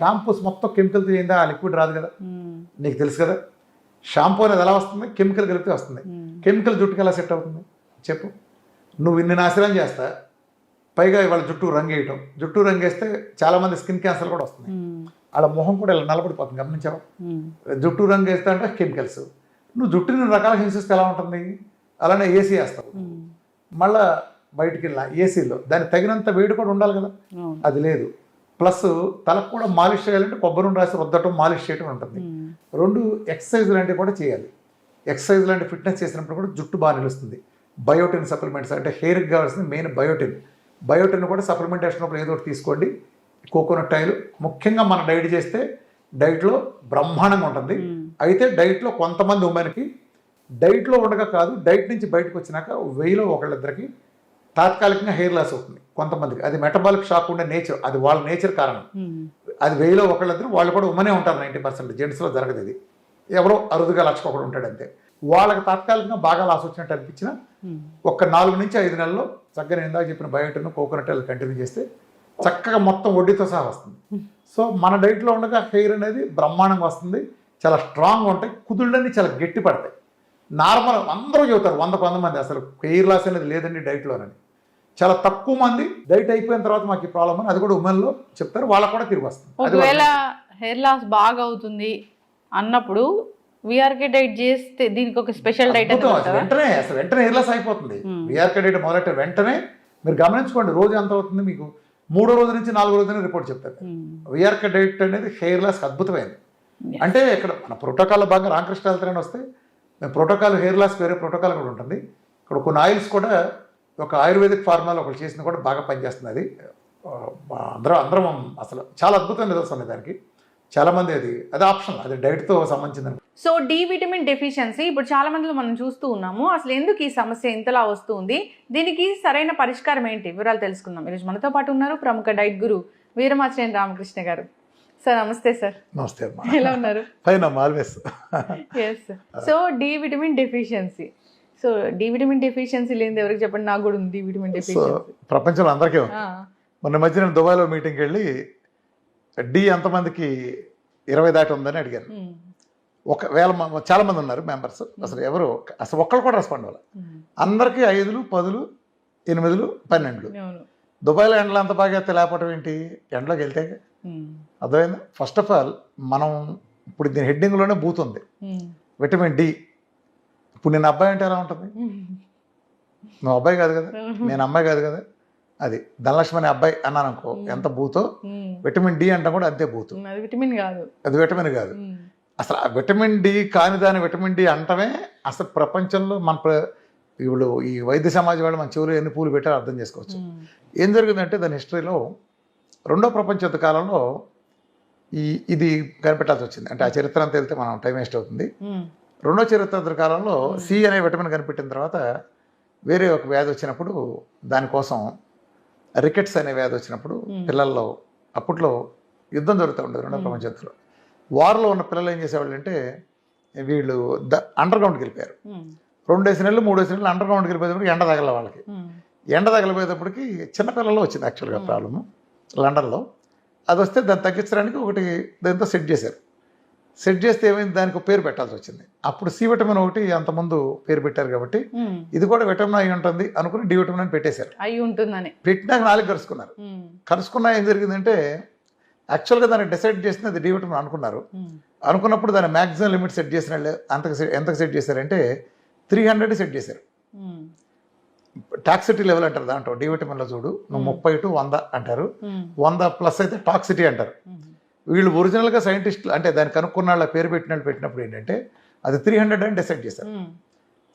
S3: షాంపూస్ మొత్తం కెమికల్ చేయిందా ఆ లిక్విడ్ రాదు కదా. నీకు తెలుసు కదా షాంపూ అనేది ఎలా వస్తుంది? కెమికల్ కలిపితే వస్తుంది. కెమికల్ జుట్టుకి ఎలా సెట్ అవుతుంది? చెప్పు. నువ్వు ఇన్ని నాశనం చేస్తా పైగా ఇవాళ జుట్టు రంగు వేయటం జుట్టు రంగు వేస్తే చాలామంది స్కిన్ క్యాన్సర్ కూడా వస్తుంది వాళ్ళ మొహం కూడా ఇలా నలబడిపోతుంది గమనించావా? జుట్టు రంగు వేస్తే అంటే కెమికల్స్. నువ్వు జుట్టుని రకాల హింసిస్తే ఎలా ఉంటుంది? అలానే ఏసీ వేస్తావు. మళ్ళా బయటికి వెళ్ళిన ఏసీలో దానికి తగినంత వేడి కూడా ఉండాలి కదా? అది లేదు. ప్లస్ తలకు కూడా మాలిష్ చేయాలంటే కొబ్బరి రాసి రుద్దటం మాలిష్ చేయటం ఉంటుంది. రెండు ఎక్సర్సైజ్ లాంటివి కూడా చేయాలి. ఎక్సర్సైజ్ లాంటి ఫిట్నెస్ చేసినప్పుడు కూడా జుట్టు బాగా నిలుస్తుంది. బయోటిన్ సప్లిమెంట్స్ అంటే హెయిర్కి కావాల్సింది మెయిన్ బయోటిన్. బయోటిన్ కూడా సప్లిమెంటేషన్ అప్పుడు ఏదో ఒకటి తీసుకోండి. కోకోనట్ ఆయిల్ ముఖ్యంగా మనం డైట్ చేస్తే డైట్లో బ్రహ్మాండంగా ఉంటుంది. అయితే డైట్లో కొంతమంది ఉమెన్కి డైట్లో ఉండగా కాదు డైట్ నుంచి బయటకు వచ్చినాక వెయ్యిలో ఒకళ్ళిద్దరికి తాత్కాలికంగా హెయిర్ లాస్ అవుతుంది కొంతమందికి. అది మెటబాలిక్ షాక్ ఉండే నేచర్ అది వాళ్ళ నేచర్ కారణం. అది వెయ్యిలో ఒకళ్ళిద్దరు వాళ్ళు కూడా ఉమ్మనే ఉంటారు నైంటీ పర్సెంట్. జెంట్స్లో జరగదు ఇది. ఎవరో అరుదుగా లక్ష ఒకడు ఉంటాడు అంతే వాళ్ళకి తాత్కాలికంగా బాగా లాస్ వచ్చినట్టు అనిపించిన
S2: ఉమ్,
S3: ఒక నాలుగు నుంచి ఐదు నెలల్లో చక్కగా ఇందాక చెప్పిన బయోటిన్ కోకోనట్ ఆయిల్ కంటిన్యూ చేస్తే చక్కగా మొత్తం వడ్డీతో సహా వస్తుంది. సో మన డైట్లో ఉండగా హెయిర్ అనేది బ్రహ్మాండంగా వస్తుంది. చాలా స్ట్రాంగ్గా ఉంటాయి. కుదుళ్ళన్నీ చాలా గట్టి పడతాయి. నార్మల్ అందరూ చెబుతారు వంద కొంత మంది అసలు హెయిర్ లాస్ అనేది లేదండి డైట్లోనని చాలా తక్కువ మంది డైట్ అయిపోయిన తర్వాత మాకు ఈ ప్రాబ్లం అని అది కూడా ఉమెన్లో చెప్తారు వాళ్ళకు కూడా తిరిగి వస్తుంది.
S2: ఒకవేళ హెయిర్ లాస్ బాగా అవుతుంది అన్నప్పుడు విఆర్కే డైట్ చేస్తే దీనికి ఒక స్పెషల్ డైట్
S3: వెంటనే అసలు వెంటనే హెయిర్ లాస్ అయిపోతుంది.
S2: Hmm.
S3: విఆర్కే డేట్ మొదలెట్టే వెంటనే మీరు గమనించుకోండి రోజు ఎంత అవుతుంది మీకు? మూడో రోజు నుంచి నాలుగో రోజునే రిపోర్ట్ చెప్తారు. విఆర్కే డైట్ అనేది హెయిర్ లాస్ అద్భుతమైనది
S2: Yes.
S3: అంటే ఇక్కడ మన ప్రోటోకాల్ భాగంగా రామకృష్ణ వెళ్తారని వస్తే మేము ప్రోటోకాల్ హెయిర్ లాస్ వేరే ప్రోటోకాల్ కూడా ఉంటుంది. ఇక్కడ కొన్ని ఆయిల్స్ కూడా ఒక ఆయుర్వేదిక్ ఫార్మాలో ఒకటి చేసింది కూడా బాగా పనిచేస్తుంది. అది అందరం అందరం అసలు చాలా అద్భుతమైన రిజల్ట్స్ ఉన్నాయి దానికి. చాలామంది అది అది ఆప్షన్ అది డైట్తో సంబంధించింది
S2: సో డి విటమిన్ డెఫిషియన్సీ ఇప్పుడు చాలా మందిలో మనం చూస్తూ ఉన్నాము అసలు ఎందుకు ఈ సమస్య ఇంతలా వస్తుంది? దీనికి సరైన పరిష్కారం ఏంటి? వివరాలు తెలుసుకుందాం. ఈరోజు మనతో పాటు ఉన్నారు ప్రముఖ డైట్ గురు వీరమాచినేని రామకృష్ణ గారు. సార్ నమస్తే సార్.
S3: నమస్తే
S2: ఎలా ఉన్నారు?
S3: Fine always
S2: yes so D vitamin deficiency so D vitamin deficiency లేనిది ఎవరికి చెప్పండి? నాకు కూడా ఉంది డి విటమిన్ డెఫిషియన్సీ
S3: ప్రపంచంలో అందరికీ ఉంది. మొన్న మధ్య నేను దుబాయ్లో మీటింగ్కి వెళ్ళి డి ఎంతమందికి ఇరవై దాటి ఉందని అడిగాను ఒక వేల చాలా మంది ఉన్నారు మెంబర్స్. అసలు ఎవరు అసలు ఒక్కళ్ళు కూడా రెస్పాండ్ అవ్వాలి. అందరికీ ఐదులు పదులు ఎనిమిదిలు పన్నెండులు. దుబాయ్లో ఎండలు అంత బాగా అయితే లేకపోవడం ఏంటి? ఎండలోకి వెళ్తే అర్థమైందా? ఫస్ట్ ఆఫ్ ఆల్ మనం ఇప్పుడు దీని హెడ్డింగ్లోనే బూత్ ఉంది. Vitamin D. ఇప్పుడు నేను అబ్బాయి అంటే ఎలా ఉంటుంది? నువ్వు అబ్బాయి కాదు కదా? నేను అమ్మాయి కాదు కదా? అది ధనలక్ష్మి అనే అబ్బాయి అన్నాను అనుకో ఎంత బూతో? విటమిన్ డి అంటే కూడా అంతే బూతు.
S2: అది విటమిన్ కాదు.
S3: అది విటమిన్ కాదు. అసలు ఆ విటమిన్ డి కాని దాని విటమిన్ డి అంటమే అసలు ప్రపంచంలో మన ఇప్పుడు ఈ వైద్య సమాజం వాళ్ళు మన చెవులు ఎన్ని పూలు పెట్టారో అర్థం చేసుకోవచ్చు. ఏం జరిగిందంటే దాని హిస్టరీలో రెండో ప్రపంచ యుద్ధ కాలంలో ఈ ఇది కనిపెట్టాల్సి వచ్చింది. అంటే ఆ చరిత్ర అంతా వెళ్తే మనం టైం వేస్ట్ అవుతుంది. రెండో చరిత్ర కాలంలో సి అనే విటమిన్ కనిపెట్టిన తర్వాత వేరే ఒక వ్యాధి వచ్చినప్పుడు దానికోసం రికెట్స్ అనే వ్యాధి వచ్చినప్పుడు పిల్లల్లో అప్పట్లో యుద్ధం జరుగుతూ ఉండేది రెండో ప్రపంచ యుద్ధంలో. వార్లో ఉన్న పిల్లలు ఏం చేసేవాళ్ళు అంటే వీళ్ళు ద అండర్ గ్రౌండ్కి వెళ్ళిపోయారు. రెండేసి నెలలు మూడేసి నెలలు అండర్ గ్రౌండ్కి వెళ్ళిపోయేటప్పుడు ఎండ తగల వాళ్ళకి. ఎండ తగలిపోయేటప్పటికి చిన్నపిల్లల్లో వచ్చింది యాక్చువల్గా ప్రాబ్లము లండన్లో అది వస్తే దాన్ని తగ్గించడానికి ఒకటి దాంతో సెట్ చేశారు. సెట్ చేస్తే ఏమైంది? దానికి పేరు పెట్టాల్సి వచ్చింది. అప్పుడు సి విటమిన్ ఒకటి అంతకుముందు పేరు పెట్టారు కాబట్టి ఇది కూడా విటమిన్ అయి ఉంటుంది అనుకుని డి విటమిన్ అని పెట్టేశారు.
S2: అయి ఉంటుందని.
S3: పెట్టినాక నాలుగు కరుచుకున్నారు కరుచుకున్నా ఏం జరిగిందంటే యాక్చువల్గా దాన్ని డిసైడ్ చేసింది అది డి విటమిన్ అనుకున్నారు. అనుకున్నప్పుడు దాని మ్యాక్సిమం లిమిట్ సెట్ చేసిన అంతకు సెట్- ఎంతకు సెట్ చేశారంటే త్రీ హండ్రెడ్ సెట్ చేశారు. టాక్సిటీ లెవెల్ అంటారు దాంట్లో డి విటమిన్లో చూడు. నువ్వు ముప్పై టు వంద అంటారు. వంద ప్లస్ అయితే టాక్సిటీ అంటారు. వీళ్ళు ఒరిజినల్గా సైంటిస్టులు అంటే దాన్ని కనుక్కున్న వాళ్ళ పేరు పెట్టిన వాళ్ళు పెట్టినప్పుడు ఏంటంటే అది త్రీ హండ్రెడ్ అని డిసైడ్ చేశారు.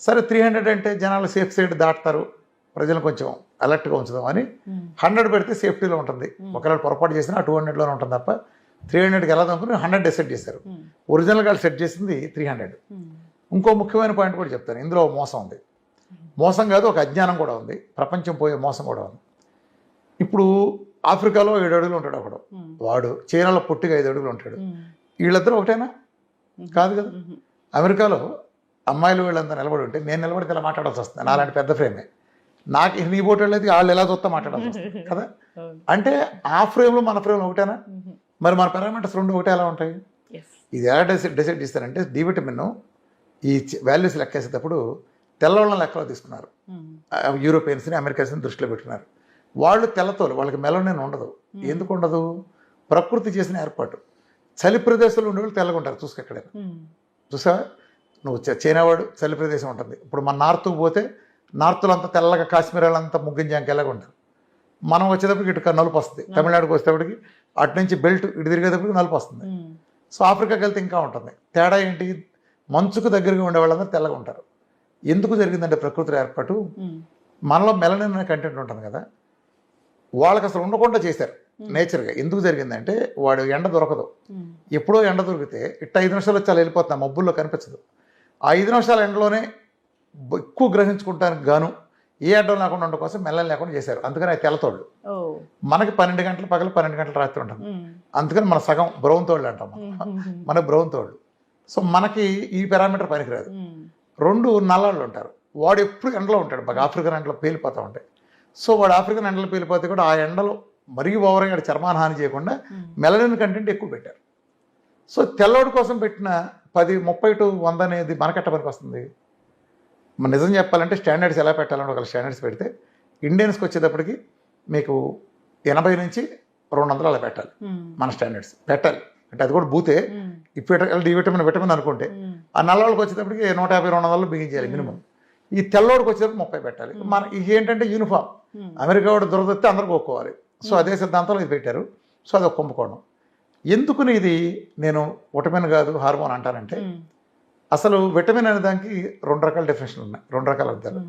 S3: సరే త్రీ హండ్రెడ్ అంటే జనాలు సేఫ్ సైడ్ దాటుతారు ప్రజలు కొంచెం అలర్ట్గా ఉంచుదాం అని హండ్రెడ్ పెడితే సేఫ్టీలో ఉంటుంది. ఒకవేళ పొరపాటు చేసినా టూ హండ్రెడ్లోనే ఉంటుంది తప్ప త్రీ హండ్రెడ్కి వెళ్ళదు అనుకుని హండ్రెడ్ డిసైడ్ చేశారు. ఒరిజినల్గా వాళ్ళు సెట్ చేసింది త్రీ హండ్రెడ్ ఇంకో ముఖ్యమైన పాయింట్ కూడా చెప్తాను. ఇందులో మోసం ఉంది. మోసం కాదు ఒక అజ్ఞానం కూడా ఉంది. ప్రపంచం పోయే మోసం కూడా ఉంది. ఇప్పుడు ఆఫ్రికాలో ఏడు అడుగులు ఉంటాడు ఒకడు వాడు చైనాలో పొట్టిగా ఐదు అడుగులు ఉంటాడు. వీళ్ళిద్దరూ ఒకటేనా? కాదు కదా? అమెరికాలో అమ్మాయిలు వీళ్ళంతా నిలబడి ఉంటే నేను నిలబడితే ఇలా మాట్లాడాల్సి వస్తుంది. నాలాంటి పెద్ద ఫ్రేమే. నాకు నీ బోటు వెళ్ళేది వాళ్ళు ఎలా చూస్తా మాట్లాడాల్సి వస్తుంది. కదా? అంటే ఆ ఫ్రేమ్లో మన ఫ్రేమ్లో ఒకటేనా? మరి మన పారామీటర్స్ రెండు ఒకటే ఎలా ఉంటాయి? ఇది ఎలా డిసైడ్ డిసైడ్ చేస్తారంటే డి విటమిన్ ఈ వాల్యూస్ లెక్కేసేటప్పుడు తెల్లవాళ్ళని లెక్కలో తీసుకున్నారు. యూరోపియన్స్ని అమెరికన్స్ని దృష్టిలో పెట్టుకున్నారు. వాళ్ళు తెల్లతోలు వాళ్ళకి మెలనిన్ ఉండదు. ఎందుకు ఉండదు ప్రకృతి చేసిన ఏర్పాటు. చలి ప్రదేశంలో ఉండేవాళ్ళు తెల్లగా ఉంటారు చూసుకు ఎక్కడైనా. చూసా నువ్వు చ- చైనా వాడు చలి ప్రదేశం ఉంటుంది. ఇప్పుడు మన నార్త్కి పోతే నార్త్లో అంతా తెల్లగా కాశ్మీర్ వాళ్ళంతా ముగ్గిన జాంకెళ్ళగా ఉంటారు? మనం వచ్చేటప్పటికి ఇటు నలుపు వస్తుంది. తమిళనాడుకి వచ్చేటప్పటికి అటు నుంచి బెల్ట్ ఇటు తిరిగేటప్పటికి నలుపు వస్తుంది. సో ఆఫ్రికాకి వెళ్తే ఇంకా ఉంటుంది. తేడా ఏంటి? మంచుకు దగ్గరగా ఉండే వాళ్ళందరూ తెల్లగా ఉంటారు. ఎందుకు జరిగిందంటే ప్రకృతి ఏర్పాటు? మనలో మెలనిన్ కంటెంట్ ఉంటుంది కదా. వాళ్ళకి అసలు ఉండకుండా చేశారు నేచర్గా. ఎందుకు జరిగిందంటే వాడు ఎండ దొరకదు. ఎప్పుడో ఎండ దొరికితే ఇట్ట ఐదు నిమిషాలు వచ్చి అలా వెళ్ళిపోతున్నా మబ్బుల్లో కనిపించదు. ఆ ఐదు నిమిషాల ఎండలోనే ఎక్కువ గ్రహించుకుంటానికి గాను ఏ అడ్డం లేకుండా ఉండడం కోసం మెల్లని లేకుండా చేశారు. అందుకని అది తెల్లతోళ్ళు. మనకి పన్నెండు గంటలు పగలు పన్నెండు గంటలు రాత్రి ఉంటుంది. అందుకని మన సగం బ్రౌన్ తోళ్ళు అంటాం మనం. మన బ్రౌన్ తోళ్ళు. సో మనకి ఈ పారామీటర్ పనికిరాదు. రెండు నల్లాళ్ళు ఉంటారు. వాడు ఎప్పుడు ఎండలో ఉంటాడు. బాగా ఆఫ్రికన్ ఎండలో పేలిపోతూ ఉంటాయి. సో వాడు ఆఫ్రికన్ ఎండలో పేలిపోతే కూడా ఆ ఎండలో మరీ ఓవర్గా చర్మాన్ని హాని చేయకుండా మెలనిన్ కంటెంట్ ఎక్కువ పెట్టారు. సో తెల్లవాడి కోసం పెట్టిన పది ముప్పై టు వంద అనేది మనకెట్ట పనికి వస్తుంది? మన నిజం చెప్పాలంటే స్టాండర్డ్స్ ఎలా పెట్టాలని ఒక స్టాండర్డ్స్ పెడితే ఇండియన్స్కి వచ్చేటప్పటికి మీకు ఎనభై నుంచి రెండు వందలు అలా పెట్టాలి. మన స్టాండర్డ్స్ పెట్టాలి. అంటే అది కూడా బూతే. ఇప్పుడు డి విటమిన్ విటమిన్ అనుకుంటే ఆ నల్లవాళ్ళకి వచ్చేటప్పటికి నూట యాభై రెండు వందలు బిగించాలి మినిమం. ఈ తెల్లవాడికి వచ్చేటప్పుడు ముప్పై పెట్టాలి. మన ఇది ఏంటంటే యూనిఫామ్ అమెరికా వాడు దురదొస్తే అందరికి ఒప్పుకోవాలి సో అదే సిద్ధాంతంలో ఇది పెట్టారు. సో అది ఒక కుంభకోణం. ఎందుకుని ఇది నేను విటమిన్ కాదు హార్మోన్ అంటానంటే అసలు విటమిన్ అనే దానికి రెండు రకాల డెఫినేషన్ ఉన్నాయి. రెండు రకాల అర్థాలు.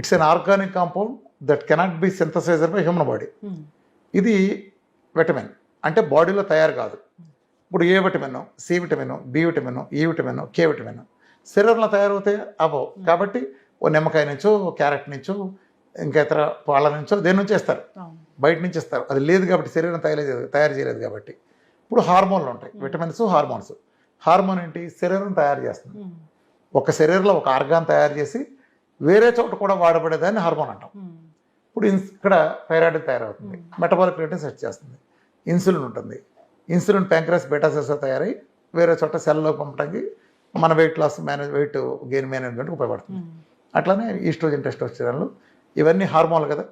S3: It's an organic compound that cannot be synthesiser by human body ఇది విటమిన్. అంటే బాడీలో తయారు కాదు. ఇప్పుడు ఏ vitamin? C vitamin B vitamin E vitamin K vitamin. శరీరంలో తయారవుతాయి? అవ్వవు. కాబట్టి ఓ నిమ్మకాయ నుంచో ఓ క్యారెట్ నుంచో ఇంకా ఇతర పాల నుంచో దేని నుంచి ఇస్తారు. బయట నుంచి ఇస్తారు. అది లేదు కాబట్టి శరీరం తయారు తయారు చేయలేదు కాబట్టి. ఇప్పుడు హార్మోన్లు ఉంటాయి విటమిన్స్ హార్మోన్స్. హార్మోన్ ఏంటి? శరీరం తయారు చేస్తుంది. ఒక శరీరంలో ఒక ఆర్గాన్ తయారు చేసి వేరే చోట కూడా వాడబడేదాన్ని హార్మోన్ అంటాం. ఇప్పుడు ఇన్స్ ఇక్కడ థైరాయిడ్ తయారవుతుంది. మెటబాలిక్ రేట్ సెట్ చేస్తుంది. ఇన్సులిన్ ఉంటుంది. ఇన్సులిన్ ప్యాంక్రస్ బీటా సెల్స్ తయారై వేరే చోట సెల్లో పంపడానికి మన weight loss manage weight gain management ఉపయోగపడుతుంది. అట్లానే ఈస్ట్రోజన్ టెస్టోస్టిరాన్లు ఇవన్నీ హార్మోన్లు కదా.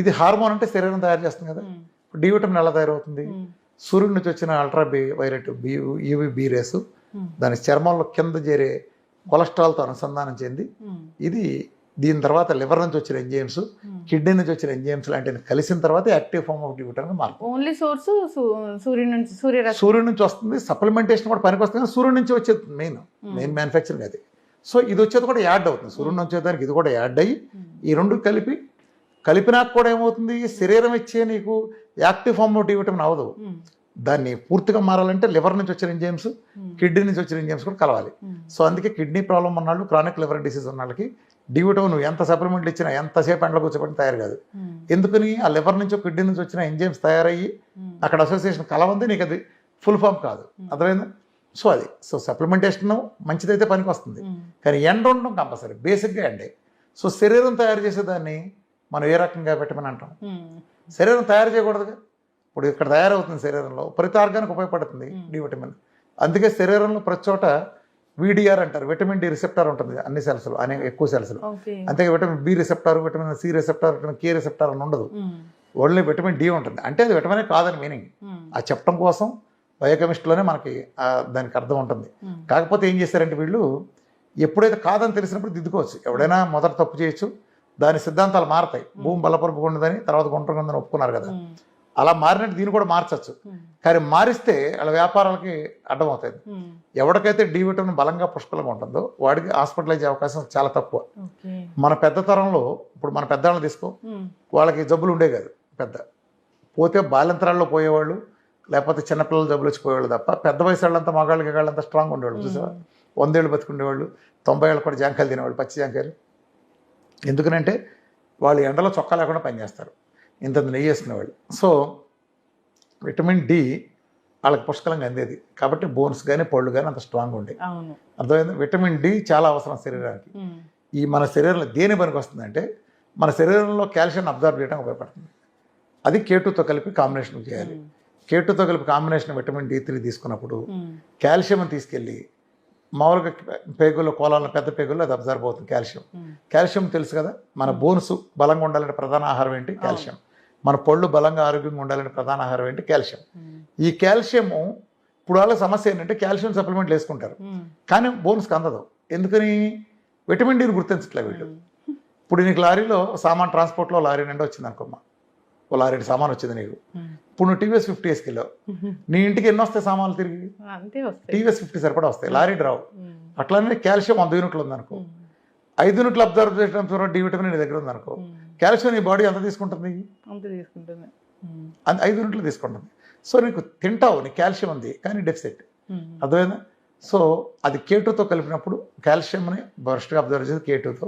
S3: ఇది హార్మోన్ అంటే శరీరం తయారు చేస్తుంది కదా. డి విటమిన్ ఎలా తయారవుతుంది? సూర్యుడి నుంచి వచ్చిన ultra B violet B UV B rays దాని చర్మంలో కింద చేరే కొలెస్ట్రాల్తో అనుసంధానం చెంది ఇది దీని తర్వాత లివర్ నుంచి వచ్చిన ఎంజైమ్స్ కిడ్నీ నుంచి వచ్చిన ఎంజైమ్స్ లాంటివి కలిసిన తర్వాత యాక్టివ్ ఫార్మ్ ఆఫ్ విటమిన్ మారుతుంది.
S2: ఓన్లీ సోర్స్ సూర్యుడి నుంచి
S3: సూర్యుడి నుంచి వస్తుంది సప్లిమెంటేషన్ కూడా పనికి వస్తుంది కానీ సూర్యుడి నుంచి వచ్చేది మెయిన్ మెయిన్ మ్యానుఫ్యాక్చరింగ్ అది. సో ఇది వచ్చేది కూడా యాడ్ అవుతుంది. సూర్యుడి వచ్చేదానికి ఇది కూడా యాడ్ అయ్యి ఈ రెండు కలిపి కలిపినాక కూడా ఏమవుతుంది? శరీరం ఇచ్చే నీకు active form of D vitamin అవ్వదు దాన్ని పూర్తిగా మారాలంటే లివర్ నుంచి వచ్చిన ఎంజైమ్స్ కిడ్నీ నుంచి వచ్చిన ఎంజైమ్స్ కూడా కలవాలి. సో అందుకే కిడ్నీ ప్రాబ్లం ఉన్నాళ్ళు క్రానిక్ లివర్ డిసీజ్ ఉన్న వాళ్ళకి డి విటమిన్ నువ్వు ఎంత సప్లిమెంట్లు ఇచ్చినా ఎంతసేపు ఎండలో కూర్చోబెట్టి తయారు కాదు. ఎందుకని? ఆ లివర్ నుంచి కిడ్నీ నుంచి వచ్చిన ఎంజైమ్స్ తయారయ్యి అక్కడ అసోసియేషన్ కలవంది నీకు అది ఫుల్ ఫామ్ కాదు. అర్థమైందా? సో అది. సో సప్లిమెంటేషన్ మంచిదైతే పనికి వస్తుంది కానీ ఎండ ఉండడం కంపల్సరీ బేసిక్గా ఎండే సో శరీరం తయారు చేసేదాన్ని మనం ఏ రకంగా పెట్టమని అంటాం? శరీరం తయారు చేయకూడదుగా? ఇప్పుడు ఇక్కడ తయారవుతుంది శరీరంలో ప్రతి ఆర్గానికి ఉపయోగపడుతుంది డి విటమిన్ అందుకే శరీరంలో ప్రతి చోట వీడిఆర్ అంటారు విటమిన్ డి రిసెప్టార్ ఉంటుంది అన్ని సెల్స్లో అనే ఎక్కువ సెల్స్లో అంతే vitamin B receptor vitamin C receptor vitamin K receptor అని ఉండదు. ఓన్లీ విటమిన్ డి ఉంటుంది. అంటే అది విటమినే కాదని మీనింగ్ ఆ చెప్పడం కోసం బయోకెమిస్ట్రీలోనే మనకి దానికి అర్థం ఉంటుంది. కాకపోతే ఏం చేశారంటే వీళ్ళు ఎప్పుడైతే కాదని తెలిసినప్పుడు దిద్దుకోవచ్చు. ఎవడైనా మొదట తప్పు చేయొచ్చు. దాని సిద్ధాంతాలు మారతాయి. భూమి బలపరపకుండదని తర్వాత గుంటలు ఉందని ఒప్పుకున్నారు కదా. అలా మారినట్టు దీన్ని కూడా మార్చచ్చు. కానీ మారిస్తే వాళ్ళ వ్యాపారాలకి అడ్డం అవుతుంది ఎవరికైతే డి విటమిన్ బలంగా పుష్కలంగా ఉంటుందో వాడికి హాస్పిటలైజ్ అయ్యే అవకాశం చాలా తక్కువ. మన పెద్ద తరంలో ఇప్పుడు మన పెద్దవాళ్ళని తీసుకో. వాళ్ళకి జబ్బులు ఉండే కాదు. పెద్ద. పోతే బాల్యంతరాల్లో పోయేవాళ్ళు లేకపోతే చిన్నపిల్లల జబ్బులు వచ్చి పోయేవాళ్ళు తప్ప పెద్ద వయసు వాళ్ళంతా మగాళ్ళకి వాళ్ళంతా స్ట్రాంగ్ ఉండేవాళ్ళు చూసావా? వందేళ్ళు బతుకుండేవాళ్ళు తొంభై ఏళ్ళు కూడా జాంకాయలు తినేవాళ్ళు పచ్చి జాంకాయలు. ఎందుకనంటే వాళ్ళు ఎండలో చొక్కా లేకుండా పనిచేస్తారు ఇంత నెయ్యి వేసుకునేవాళ్ళు. సో విటమిన్ డి వాళ్ళకి పుష్కలంగా అందేది. కాబట్టి బోన్స్ కానీ పళ్ళు కానీ అంత స్ట్రాంగ్ ఉండేవి
S2: అవును.
S3: అర్థమైంది? విటమిన్ డి చాలా అవసరం శరీరానికి. ఈ మన శరీరంలో దేని పనికి వస్తుందంటే మన శరీరంలో కాల్షియం అబ్జర్వ్ చేయడానికి ఉపయోగపడుతుంది. అది కేటుతో కలిపి కాంబినేషన్ చేయాలి. కేటుతో కలిపి కాంబినేషన్ విటమిన్ డి త్రీ తీసుకున్నప్పుడు కాల్షియం తీసుకెళ్ళి మామూలుగా పేగుల్లో కోలాలను పెద్ద పేగుల్లో అది అబ్జర్వ్ అవుతుంది కాల్షియం కాల్షియం తెలుసు కదా మన బోన్స్ బలంగా ఉండాలంటే ప్రధాన ఆహారం ఏంటి? కాల్షియం మన పళ్ళు బలంగా ఆరోగ్యంగా ఉండాలంటే ప్రధాన ఆహారం ఏంటి? కాల్షియం ఈ కాల్షియము ఇప్పుడు వాళ్ళ సమస్య ఏంటంటే కాల్షియం సప్లిమెంట్లు వేసుకుంటారు. కానీ బోన్స్కి అందదు. ఎందుకని? విటమిన్ డిని గుర్తించట్లే వీళ్ళు. ఇప్పుడు నీకు లారీలో సామాన్ ట్రాన్స్పోర్ట్లో లారీ నిండా వచ్చింది అనుకోమ్మా ఓ లారీ సామాన్ వచ్చింది నీకు. ఇప్పుడు నువ్వు టీవీఎస్ ఫిఫ్టీ వేసుకెళ్ళావు. నీ ఇంటికి ఎన్ని వస్తాయి సామాన్లు తిరిగి? టీవీఎస్ ఫిఫ్టీ సరిపడా వస్తాయి. లారీ డ్రావ్ అట్లానే కాల్షియం వంద యూనిట్లు ఉందనుకో. ఐదు యూనిట్లు అబ్జర్వ్ చేయడం డి విటమిన్ నీ దగ్గర ఉందనుకో. కాల్షియం నీ బాడీ ఎంత తీసుకుంటుంది?
S2: అంతే తీసుకుంటుంది.
S3: అంత ఐదు యూనిట్లు తీసుకుంటుంది. సో నీకు తింటావు నీ కాల్షియం ఉంది కానీ డెఫిసిట్ అర్థమైందా? సో అది కేటుతో కలిపినప్పుడు కాల్షియంని బ్రష్గా అబ్జర్వ్ చేసి కేటుతో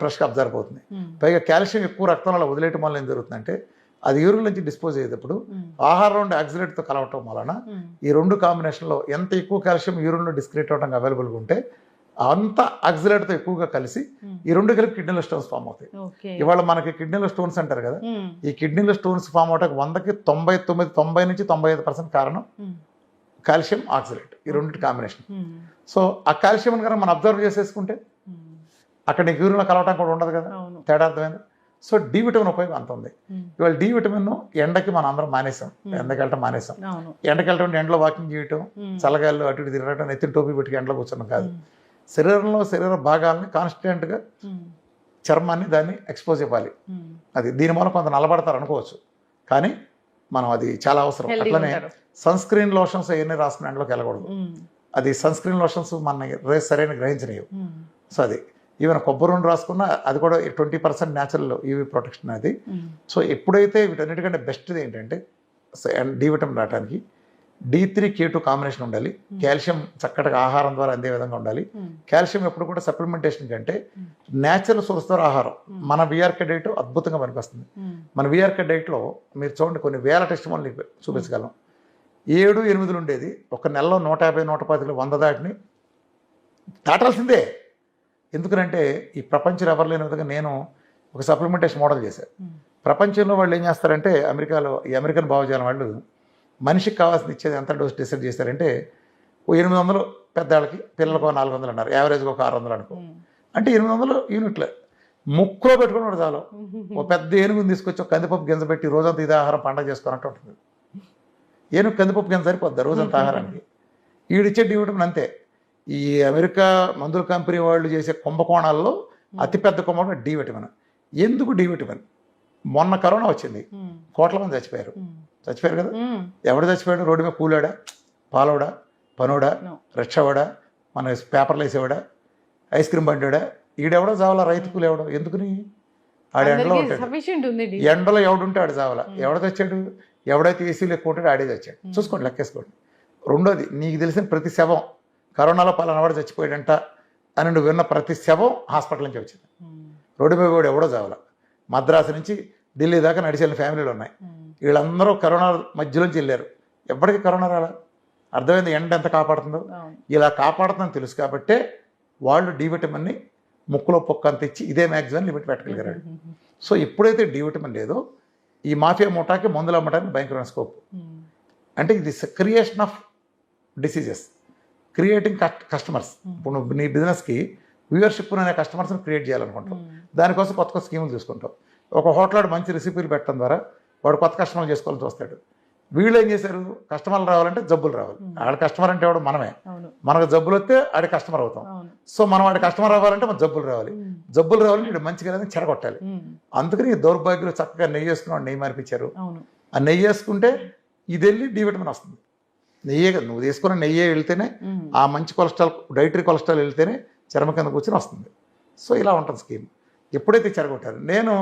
S3: బ్రష్గా అబ్జర్వ్ అవుతుంది పైగా కాల్షియం ఎక్కువ రక్తంలో వదిలేయటం వల్ల ఏం జరుగుతుందంటే అది యూరిన్ నుంచి డిస్పోజ్ అయ్యేటప్పుడు ఆహారం నుండి ఆక్సిలేట్తో కలవటం వలన ఈ రెండు కాంబినేషన్లో ఎంత ఎక్కువ కాల్షియం యూరిన్లో డిస్క్రియేట్ అవడానికి అవైలబుల్గా ఉంటే అంత ఆక్సిలేట్తో ఎక్కువగా కలిసి ఈ రెండు కలిపి కిడ్నీలో స్టోన్స్ ఫామ్ అవుతాయి. ఇవాళ మనకి కిడ్నీలో స్టోన్స్ అంటారు కదా. ఈ కిడ్నీలో స్టోన్స్ ఫామ్ అవడానికి వందకి తొంభై తొమ్మిది తొంభై నుంచి తొంభై ఐదు పర్సెంట్ కారణం కాల్షియం ఆక్సిలేట్ ఈ రెండింటి కాంబినేషన్. సో ఆ కాల్షియం కనుక మనం అబ్జర్వ్ చేసేసుకుంటే అక్కడ నీకు యూరిన్లో కలవటం కూడా ఉండదు కదా. తేడా అర్థమైంది? సో డి విటమిన్ ఉపయోగం అంత ఉంది. ఇవాళ డి విటమిన్ ఎండకి మనం అందరం మానేసాం. ఎండకి వెళ్ళటం మానేసాం. ఎండకి వెళ్ళటం ఎండలో వాకింగ్ చేయటం చల్లగాల్లో అటు ఇటు తిరగటం ఎత్తిన టోపీ పెట్టుకు ఎండలో కూర్చోడం కాదు. శరీరంలో శరీర భాగాలని కాన్స్టెంట్గా చర్మాన్ని దాన్ని ఎక్స్పోజ్ ఇవ్వాలి. అది దీని మూలం కొంత నలబడతారు అనుకోవచ్చు. కానీ మనం అది చాలా అవసరం. అట్లనే స్క్రీన్ లోషన్స్ అవన్నీ రాసుకుని ఎండలోకి వెళ్ళకూడదు. అది సన్ స్క్రీన్ లోషన్స్ మన సరైన గ్రహించలేవు సో అది. ఈవెన్ కొబ్బరి నూనె రాసుకున్నా అది కూడా twenty percent natural UV protection అది. సో ఎప్పుడైతే వీటన్నిటికంటే బెస్ట్ది ఏంటంటే డి విటమిన్ రావడానికి D three K two combination ఉండాలి. కాల్షియం చక్కటిగా ఆహారం ద్వారా అందే విధంగా ఉండాలి. కాల్షియం ఎప్పుడు కూడా సప్లిమెంటేషన్ కంటే న్యాచురల్ సోర్స్ ద్వారా ఆహారం. మన విఆర్కే డైట్ అద్భుతంగా పనికొస్తుంది. మన విఆర్కే డైట్లో మీరు చూడండి కొన్ని వేల టెస్ట్ మనం చూపించగలం. ఏడు ఎనిమిదిలు ఉండేది. ఒక నెలలో నూట యాభై నూట పదిలు వంద దాటిని దాటాల్సిందే. ఎందుకనంటే ఈ ప్రపంచం ఎవరు లేని విధంగా నేను ఒక సప్లిమెంటేషన్ మోడల్ చేశాను ప్రపంచంలో వాళ్ళు ఏం చేస్తారంటే అమెరికాలో ఈ అమెరికన్ భావజాలం వాళ్ళు మనిషికి కావాల్సిన ఇచ్చేది ఎంత డోస్ డిసైడ్ చేశారంటే ఓ ఎనిమిది వందలు పెద్దవాళ్ళకి పిల్లలకు నాలుగు వందలు అన్నారు. యావరేజ్గా ఒక ఆరు వందలు అనుకో. అంటే ఎనిమిది వందలు యూనిట్లు. ముక్కులో పెట్టుకుని చాలు. ఓ పెద్ద ఏనుగుని తీసుకొచ్చి ఒక కందిపప్పు గింజ పెట్టి రోజంతా ఇదే ఆహారం పండగ చేసుకున్నట్టు ఉంటుంది. ఏనుగు కందిపప్పు గింజ సరిపోద్ది రోజంతా ఆహారానికి? ఈడిచ్చే డివిటమిన్ అంతే. ఈ అమెరికా మందుల కంపెనీ వాళ్ళు చేసే కుంభకోణాల్లో అతిపెద్ద కుంభకోణం డి విటమిన్ ఎందుకు డి విటమిన్ మొన్న కరోనా వచ్చింది. కోట్ల మంది చచ్చిపోయారు. చచ్చిపోయారు కదా? ఎవడు చచ్చిపోయాడు? రోడ్డు మీద కూలాడా? పాలోడా పనోడా. రిక్షావాడా? మన పేపర్లు వేసేవాడా? Ice cream బండివాడా? ఈడెవడో చావాలా? రైతు కూలి ఎవడో? ఎందుకుని? ఆడ ఎండలో ఉంటాడు. ఎండలో ఎవడుంటే ఆడు చావాలా ఎవడ తెచ్చాడు? ఎవడైతే ఏసీలు ఎక్కువ ఉంటాడో ఆడే తెచ్చాడు. చూసుకోండి లెక్కేసుకోండి. రెండోది నీకు తెలిసిన ప్రతి శవం కరోనాలో పలానావాడు చచ్చిపోయాడంట అని నువ్వు విన్న ప్రతి శవం హాస్పిటల్ నుంచి వచ్చింది. రోడ్డు మీద ఎవడో చావాల? మద్రాసు నుంచి ఢిల్లీ దాకా నడిచిన ఫ్యామిలీలు ఉన్నాయి. వీళ్ళందరూ కరోనా మధ్యలోంచి వెళ్ళారు ఎప్పటికీ కరోనా రాలా? అర్థమైంది ఎండ ఎంత కాపాడుతుందో? ఇలా కాపాడుతుందని తెలుసు కాబట్టే వాళ్ళు డి విటమిన్ని ముక్కులో పొక్క అంత ఇచ్చి ఇదే మ్యాక్సిమం లిమిట్ పెట్టగలిగారు. సో ఎప్పుడైతే డి విటమిన్ లేదో. ఈ మాఫియా ముఠాకి మందులు అమ్మడానికి భయంకరమైన స్కోప్ అంటే ఇది creation of diseases creating customers ఇప్పుడు నువ్వు నీ బిజినెస్కి వ్యూవర్షిప్ అనే కస్టమర్స్ని క్రియేట్ చేయాలనుకుంటావు.
S2: ఉమ్,
S3: దానికోసం కొత్త కొత్త స్కీములు తీసుకుంటావు. ఒక హోటల్ మంచి రెసిపీలు పెట్టడం ద్వారా వాడు కొత్త కస్టమర్లు చేసుకోవాలని చూస్తాడు వీళ్ళు ఏం చేశారు? కస్టమర్లు రావాలంటే జబ్బులు రావాలి. ఆడ కస్టమర్ అంటే వాడు మనమే. మనకు జబ్బులు వస్తే ఆడి కస్టమర్ అవుతాం. సో మనం వాడి కస్టమర్ రావాలంటే మన జబ్బులు రావాలి. జబ్బులు రావాలంటే వీడు మంచిగా లేదని చెడగొట్టాలి.
S2: ఉమ్,
S3: అందుకని ఈ దౌర్భాగ్యులు చక్కగా నెయ్యి వేసుకున్నాడు నెయ్యి మానిపించారు
S2: అవును.
S3: ఆ నెయ్యి వేసుకుంటే ఇది వెళ్ళి డి విటమిన్ వస్తుంది. నెయ్యే కదా. నువ్వు తీసుకున్న నెయ్యే వెళ్తేనే ఆ మంచి కొలెస్ట్రాల్ డైటరీ కొలెస్ట్రాల్ వెళ్తేనే చర్మ కింద కూర్చొని వస్తుంది. సో ఇలా ఉంటుంది స్కీమ్. ఎప్పుడైతే చెడగొట్టారు నేను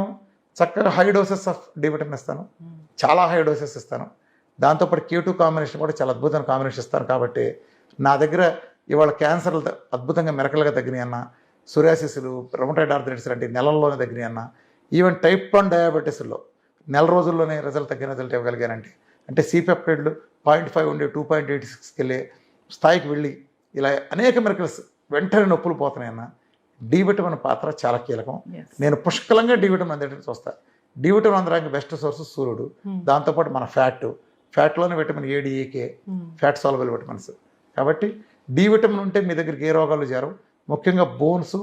S3: చక్కగా హై డోసెస్ ఆఫ్ డివిటమిన్ ఇస్తాను. చాలా హై డోసెస్ ఇస్తాను. దాంతోపాటు కే టూ కాంబినేషన్ కూడా చాలా అద్భుతమైన కాంబినేషన్ ఇస్తాను కాబట్టి నా దగ్గర ఇవాళ క్యాన్సర్లు అద్భుతంగా మెరకలుగా తగ్గినాయి అన్న సూర్యాసిస్లు రొమటైడ్ ఆర్థరైటిస్ లాంటి నెలల్లోనే తగ్గినాయి అన్న ఈవెన్ టైప్ వన్ డయాబెటీస్లో నెల రోజుల్లోనే రిజల్ట్ తగ్గిన రిజల్ట్ ఇవ్వగలిగానంటే అంటే సిపెప్టైడ్లు పాయింట్ ఫైవ్ ఉండే టూ పాయింట్ ఎయిట్ సిక్స్కి వెళ్ళే స్థాయికి వెళ్ళి ఇలా అనేక మెరకల్స్ వెంటనే నొప్పులు పోతున్నాయన్న డి విటమిన్ పాత్ర చాలా కీలకం. నేను పుష్కలంగా డి విటమిన్ అందేటట్టు చూస్తా. డి విటమిన్ అందడానికి బెస్ట్ సోర్స్ సూర్యుడు.
S2: Hmm.
S3: దాంతోపాటు మన fat. ఫ్యాట్లోనే vitamin A DEK
S2: um,
S3: fat soluble vitamins. కాబట్టి డి విటమిన్ ఉంటే మీ దగ్గరికి ఏ రోగాలు చేరవు ముఖ్యంగా బోన్స్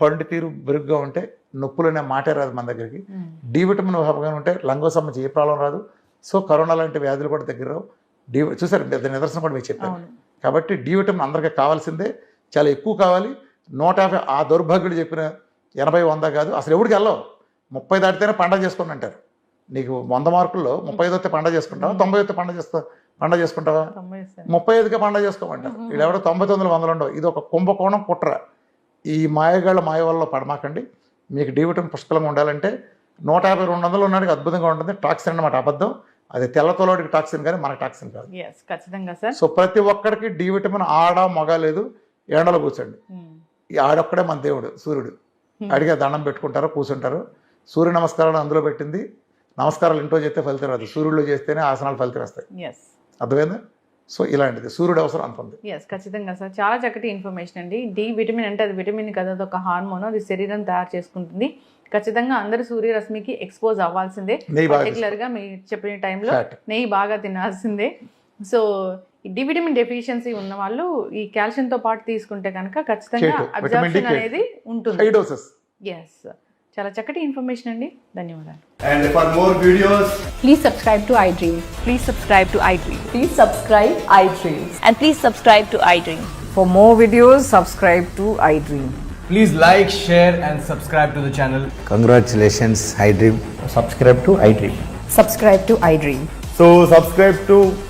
S3: పండు తీరు బెరుగ్గా ఉంటే నొప్పులనే మాటే రాదు మన దగ్గరికి.
S2: ఉమ్,
S3: డి విటమిన్ అభాగం ఉంటే లంగో సంబంధించి ఏ ప్రాబ్లం రాదు. సో కరోనా లాంటి వ్యాధులు కూడా దగ్గర రావు. డి చూసారు పెద్ద నిదర్శనం కూడా మీకు చెప్పాను. కాబట్టి డి విటమిన్ అందరికీ కావాల్సిందే. చాలా ఎక్కువ కావాలి. నూట యాభై ఆ దౌర్భాగ్యుడు చెప్పిన ఎనభై వంద కాదు. అసలు ఎవరికి వెళ్ళవు? ముప్పై దాటితేనే పండగ చేసుకోండి అంటారు. నీకు వంద మార్కుల్లో ముప్పై ఐదు వస్తే పండగ చేసుకుంటావా? తొంభై వస్తే పండగ చేస్తా పండగ చేసుకుంటావా. ముప్పై ఐదుకే పండగ చేసుకోమంటారు. వీళ్ళు ఎవడో తొంభై తొమ్మిది వందలు ఉండవు. ఇది ఒక కుంభకోణం కుట్ర. ఈ మాయగాళ్ళ మాయ వల్ల పడమాకండి. మీకు డి విటమిన్ పుష్కలంగా ఉండాలంటే నూట యాభై రెండు వందలు ఉన్నాడికి అద్భుతంగా ఉంటుంది. టాక్సిన్ అన్నమాట అబద్ధం. అది తెల్లతోలోడికి టాక్సిన్ కానీ మనకు టాక్సిన్ కాదు.
S2: Yes ఖచ్చితంగా సార్.
S3: సో ప్రతి ఒక్కడికి డి విటమిన్ ఆడ మగ లేదు. ఎండలో కూర్చోండి. ఈ ఆడొక్కడే మన దేవుడు సూర్యుడు. అడిగే దండం పెట్టుకుంటారు కూర్చుంటారు సూర్య నమస్కారాలు అందులో పెట్టింది. నమస్కారాలు ఇంట్లో చేస్తే ఫలితం రాదు. సూర్యుడిలో చేస్తేనే ఆసనాలు ఫలితం వస్తాయి.
S2: Yes.
S3: అర్థమైందా? సో ఇలాంటిది. సూర్యుడు అవసరం అంత ఉంది.
S2: ఎస్ ఖచ్చితంగా సార్. చాలా చక్కటి ఇన్ఫర్మేషన్ అండి. డి విటమిన్ అంటే అది విటమిన్ కదా అది ఒక హార్మోన్ అది శరీరం తయారు చేసుకుంటుంది. ఖచ్చితంగా అందరూ సూర్యరశ్మికి ఎక్స్పోజ్ అవ్వాల్సిందే.
S3: నెయ్యి బాగా
S2: పర్టికులర్గా మీరు చెప్పిన టైంలో నెయ్యి బాగా తినాల్సిందే. సో డి విటమిన్ డెఫిషియన్సీ ఉన్న వాళ్ళు ఈ కాల్షియం తో పాటు తీసుకుంటే కనుక ఖచ్చితంగా
S3: K2, vitamin D
S2: absorption
S3: K2.
S2: అనేది ఉంటుంది ఎస్ చాలా చక్కటి ఇన్ఫర్మేషన్ అండి ధన్యవాదాలు
S4: And for more videos,
S5: Please subscribe to iDream.
S6: Please subscribe to iDream.
S5: Please subscribe iDream.
S6: And please subscribe to iDream.
S7: For more videos, subscribe to iDream.
S4: please like, share, and subscribe to the channel.
S8: Congratulations, iDream.
S9: subscribe to iDream.
S5: Subscribe to iDream.
S9: So subscribe to iDream Media.
S10: I